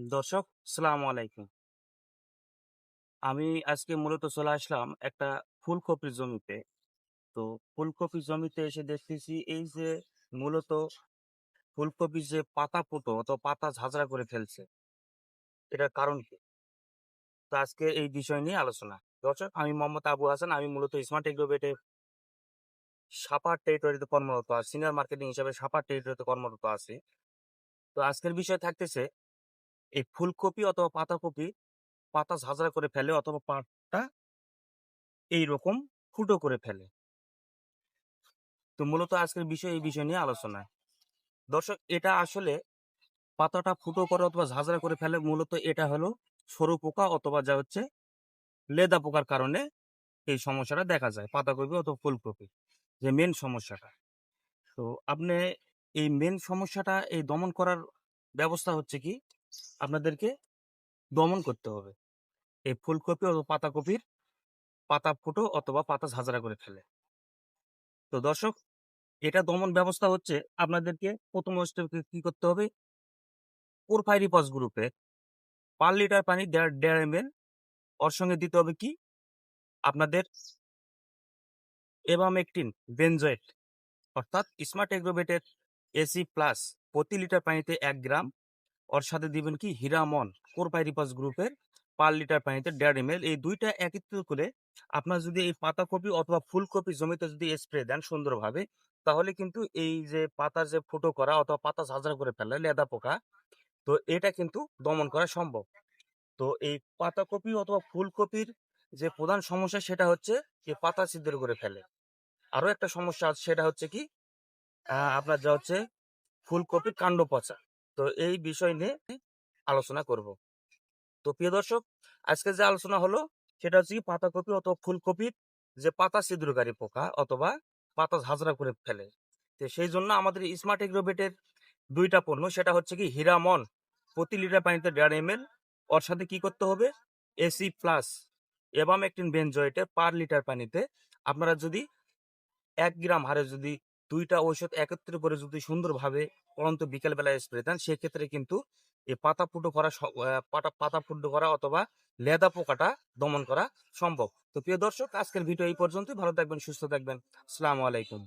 দর্শক, সালাম আলাইকুম। আমি আজকে মূলত চলে আসলাম একটা ফুলকপির জমিতে। তো ফুলকপির জমিতে এসে দেখতেছি এই যে মূলত ফুলকপির যে পাতা ফুটো অথবা পাতা ঝাঁঝরা করে ফেলছে, এটার কারণ কি? তো আজকে এই বিষয় নিয়ে আলোচনা। দর্শক, আমি মোহাম্মদ আবু হাসান, আমি মূলত স্মার্ট এগ্রোবেটে সাপার টেরিটরিতে কর্মরত আছি সিনিয়র মার্কেটিং হিসাবে সাপার টেরিটরিতে কর্মরত আছি। তো আজকের বিষয় থাকতেছে এই ফুলকপি অথবা পাতাকপি, পাতা ঝাঁঝরা করে ফেলে অথবা পাতা এইরকম ফুটো করে ফেলে। তো মূলত আজকের বিষয়, এই বিষয় নিয়ে আলোচনা। দর্শক, এটা আসলে পাতাটা ফুটো করে অথবা ঝাঁঝরা করে ফেলে মূলত এটা হলো সরু পোকা অথবা যা হচ্ছে লেদা পোকার কারণে এই সমস্যাটা দেখা যায়, পাতাকপি অথবা ফুলকপি, যে মেন সমস্যাটা। তো আপনি এই মেন সমস্যাটা এই দমন করার ব্যবস্থা হচ্ছে কি? আপনাদেরকে দমন করতে হবে। এই ফুলকপি অথবা পাতাকপির পাতা ফুটো অথবা পাতা ঝাঁঝরা করে ফেলে। তো দর্শক, এটা দমন ব্যবস্থা হচ্ছে আপনাদেরকে প্রথম স্টেপে কি করতে হবে? পোরফাইরিপাস গ্রুপে পার লিটার পানি দেড় দেড় এম এল ওর সঙ্গে দিতে হবে কি? আপনাদের এবামেকটিন বেনজয়েট অর্থাৎ স্মার্ট এগ্রোবেটের এসি প্লাস প্রতি লিটার পানিতে এক গ্রাম ওর সাথে দিবেন কি হিরামন কোরপাইরিপাস গ্রুপের পার লিটার পানিতে দেড় এম এই দুইটা একত্রিত করে আপনার যদি এই পাতাকপি অথবা ফুলকপি জমিতে যদি স্প্রে দেন সুন্দরভাবে, তাহলে কিন্তু এই যে পাতার যে ফুটো করা অথবা পাতা ঝাঁঝরা করে ফেলে লেদা পোকা, তো এটা কিন্তু দমন করা সম্ভব। তো এই পাতাকপি অথবা ফুলকপির যে প্রধান সমস্যা সেটা হচ্ছে যে পাতা ছিদ্র করে ফেলে। আরও একটা সমস্যা আছে, সেটা হচ্ছে কি আপনার যা হচ্ছে ফুলকপির কাণ্ড পচা। তো এই বিষয় নিয়ে আলোচনা করব। তো প্রিয় দর্শক, আজকে যে আলোচনা হলো, সেটা হচ্ছে পাতাকপি অথবা ফুলকপির যে পাতা ছিদ্রকারী পোকা অথবা পাতা ঝাঁঝরা করে ফেলে। তো সেই জন্য আমাদের স্মার্ট এগ্রোবেটের দুইটা পণ্য, সেটা হচ্ছে কি হিরামন প্রতি লিটার পানিতে দেড় এম এল ওর সাথে কি করতে হবে? এসি প্লাস এবং একটিন বেনজয়েটে পার লিটার পানিতে আপনারা যদি এক গ্রাম হারে যদি দুইটা ঔষধ একত্রে করে যদি সুন্দরভাবে পরন্ত বিকেলবেলায় স্প্রে দেন, সেক্ষেত্রে কিন্তু এই পাতা ফুটো করা পাতা পাতা ফুটো করা অথবা লেদা পোকাটা দমন করা সম্ভব। তো প্রিয় দর্শক, আজকের ভিডিও এই পর্যন্তই। ভালো থাকবেন, সুস্থ থাকবেন। আসসালামু আলাইকুম।